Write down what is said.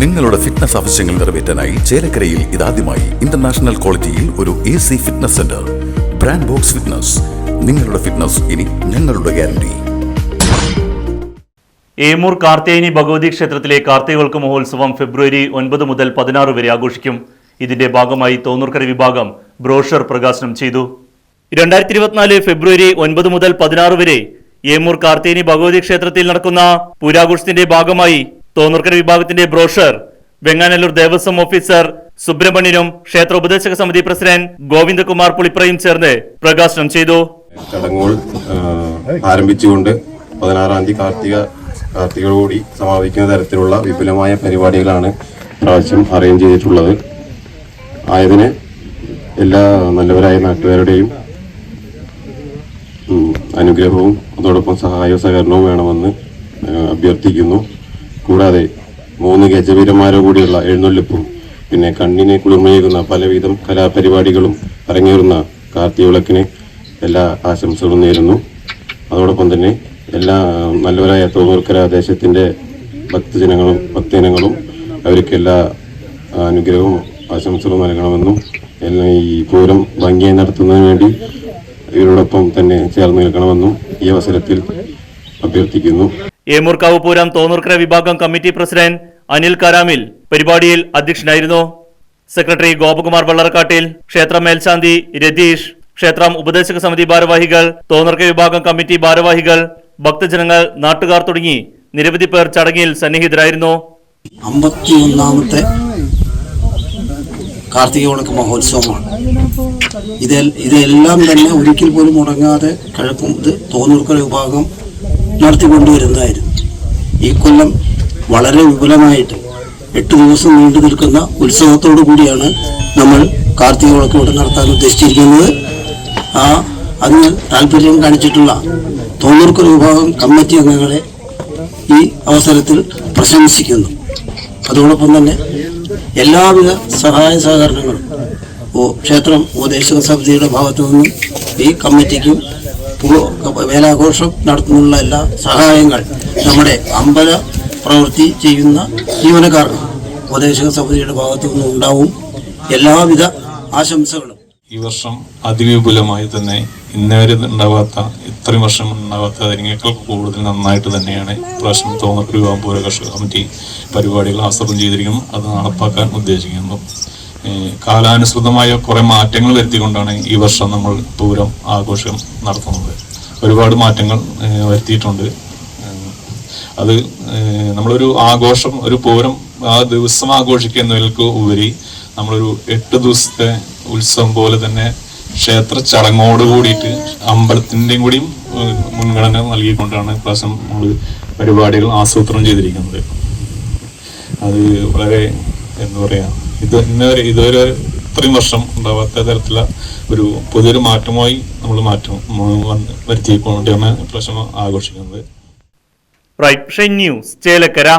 നിങ്ങളുടെ ഫിറ്റ്നസ് ആവശ്യങ്ങൾ നിറവേറ്റാനായി ചേലക്കരയിൽ ഇതാദ്യമായി ഇന്റർനാഷണൽ ക്വാളിറ്റിയിൽ ഒരു A C fitness centre brand box fitness നിങ്ങളുടെ ഫിറ്റ്നസ് ഇനി ഞങ്ങളുടെ ഗ്യാരണ്ടി ഏമൂർ കാർത്തേനി ഭഗവതി ക്ഷേത്രത്തിലെ കാർത്തികൾക്ക് മഹോത്സവം ഫെബ്രുവരി ഒൻപത് മുതൽ പതിനാറ് വരെ ആഘോഷിക്കും. ഇതിന്റെ ഭാഗമായി തോന്നൂർക്കര വിഭാഗം ബ്രോഷർ പ്രകാശനം ചെയ്തു. രണ്ടായിരത്തി ഇരുപത്തിനാല് ഫെബ്രുവരി ഒൻപത് മുതൽ പതിനാറ് വരെ ഏമൂർ കാർത്തേനി ഭഗവതി ക്ഷേത്രത്തിൽ നടക്കുന്ന പുരാഘോഷത്തിന്റെ ഭാഗമായി തോന്നൂർക്കര വിഭാഗത്തിന്റെ ബ്രോഷർ വെങ്ങാനല്ലൂർ ദേവസ്വം ഓഫീസർ സുബ്രഹ്മണ്യനും ക്ഷേത്ര ഉപദേശക സമിതി പ്രസിഡന്റ് ഗോവിന്ദകുമാർ പുളിപ്രയും ചേർന്ന് പ്രകാശനം ചെയ്തു. ചടങ്ങുകൾ ആരംഭിച്ചുകൊണ്ട് പതിനാറാം തീയതി കാർത്തിക കാർത്തികയോടുകൂടി സമാപിക്കുന്ന തരത്തിലുള്ള വിപുലമായ പരിപാടികളാണ് പ്രാവശ്യം അറേഞ്ച് ചെയ്തിട്ടുള്ളത്. ആയതിന് എല്ലാ നല്ലവരായ നാട്ടുകാരുടെയും അനുഗ്രഹവും അതോടൊപ്പം സഹായവും സഹകരണവും വേണമെന്ന് അഭ്യർത്ഥിക്കുന്നു. കൂടാതെ മൂന്ന് ഗജവീരന്മാരോ കൂടിയുള്ള എഴുന്നള്ളിപ്പും പിന്നെ കണ്ണിനെ കുളിർമയേകുന്ന പലവിധം കലാപരിപാടികളും അരങ്ങേറുന്ന കാർത്തിക വിളക്കിന് എല്ലാ ആശംസകളും നേരുന്നു. അതോടൊപ്പം തന്നെ എല്ലാ നല്ലവരായ തോന്നൂർക്കര ദേശത്തിന്റെ ഭക്തജനങ്ങളും ഭക്തജനങ്ങളും അവർക്ക് എല്ലാ അനുഗ്രഹവും ആശംസകളും നൽകണമെന്നും എല്ലാ ഈ പൂരം ഭംഗിയായി നടത്തുന്നതിന് വേണ്ടി ഇവരോടൊപ്പം തന്നെ ചേർന്ന് നിൽക്കണമെന്നും ഈ അവസരത്തിൽ അഭ്യർത്ഥിക്കുന്നു. ഏമൂർക്കാവ് പൂരം തോന്നൂർക്കര വിഭാഗം കമ്മിറ്റി പ്രസിഡന്റ് അനിൽ കരാമിൽ പരിപാടിയിൽ അധ്യക്ഷനായിരുന്നു. സെക്രട്ടറി ഗോപകുമാർ വള്ളറക്കാട്ടിൽ ക്ഷേത്ര മേൽശാന്തി രതീഷ് ക്ഷേത്രം ഉപദേശക സമിതി ഭാരവാഹികൾ തോന്നൂർക്ക വിഭാഗം കമ്മിറ്റി ഭാരവാഹികൾ ഭക്തജനങ്ങൾ നാട്ടുകാർ തുടങ്ങി നിരവധി പേർ ചടങ്ങിൽ സന്നിഹിതരായിരുന്നു. അമ്പത്തിയൊന്നാമത്തെ കാർത്തിക വിളക്ക് മഹോത്സവമാണ്. ഇത് ഇതെല്ലാം തന്നെ ഒരിക്കൽ പോലും മുടങ്ങാതെ കഴക്കും ഇത് തോന്നൂർക്കര വിഭാഗം നടത്തിക്കൊണ്ടുവരുന്നതായിരുന്നു ഈ കൊല്ലം വളരെ വിപുലമായിട്ട് എട്ട് ദിവസം നീണ്ടു നിൽക്കുന്ന ഉത്സവത്തോടു കൂടിയാണ് നമ്മൾ കാർത്തിക വിളക്ക് ഇവിടെ നടത്താൻ ഉദ്ദേശിച്ചിരിക്കുന്നത്. ആ അതിന് താല്പര്യം കാണിച്ചിട്ടുള്ള തോന്നൂർക്കര വിഭാഗം കമ്മിറ്റി അംഗങ്ങളെ ഈ അവസരത്തിൽ പ്രശംസിക്കുന്നു. അതോടൊപ്പം തന്നെ എല്ലാവിധ സഹായ സഹകരണങ്ങളും ക്ഷേത്രം ഉപദേശക സമിതിയുടെ ഭാഗത്തു നിന്നും ഈ കമ്മിറ്റിക്കും വേലാഘോഷം നടത്തുന്നുള്ള എല്ലാ സഹായങ്ങൾ നമ്മുടെ അമ്പല പ്രവൃത്തി ചെയ്യുന്ന ജീവനക്കാർക്ക് ഉപദേശക സമിതിയുടെ ഭാഗത്തു നിന്നും ഉണ്ടാവും. എല്ലാവിധ ആശംസകളും. ഈ വർഷം അതിവിപുലമായി തന്നെ ഇന്നേവരെ ഉണ്ടാവാത്ത ഇത്രയും വർഷം ഉണ്ടാവാത്ത അതിനേക്കാൾ കൂടുതൽ നന്നായിട്ട് തന്നെയാണ് പ്രാവശ്യം തോന്നപ്പെടുക വിവാഹം പൂര കർഷക കമ്മിറ്റി പരിപാടികൾ ആസൂത്രണം ചെയ്തിരിക്കുന്നു. അത് നടപ്പാക്കാൻ ഉദ്ദേശിക്കുന്നു. കാലാനുസൃതമായ കുറെ മാറ്റങ്ങൾ വരുത്തിക്കൊണ്ടാണ് ഈ വർഷം നമ്മൾ പൂരം ആഘോഷം നടത്തുന്നത്. ഒരുപാട് മാറ്റങ്ങൾ വരുത്തിയിട്ടുണ്ട്. അത് നമ്മളൊരു ആഘോഷം ഒരു പൂരം ആ ദിവസം ആഘോഷിക്കുന്നതിലേക്ക് ഉപരി നമ്മളൊരു എട്ട് ദിവസത്തെ ഉത്സവം പോലെ തന്നെ ക്ഷേത്ര ചടങ്ങോട് കൂടിയിട്ട് അമ്പലത്തിന്റെയും കൂടിയും മുൻഗണന നൽകിക്കൊണ്ടാണ് പ്രാവശ്യം നമ്മൾ പരിപാടികൾ ആസൂത്രണം ചെയ്തിരിക്കുന്നത്. അത് വളരെ എന്താ പറയാ ഇത് ഇന്നുവരെ ഇതുവരെ ഇത്രയും വർഷം ഉണ്ടാവാത്ത തരത്തിലുള്ള ഒരു പുതിയൊരു മാറ്റമായി നമ്മൾ മാറ്റം വരുത്തിക്കൊണ്ടാണ് പ്രാവശ്യം ആഘോഷിക്കുന്നത്. Right news Chelakkara.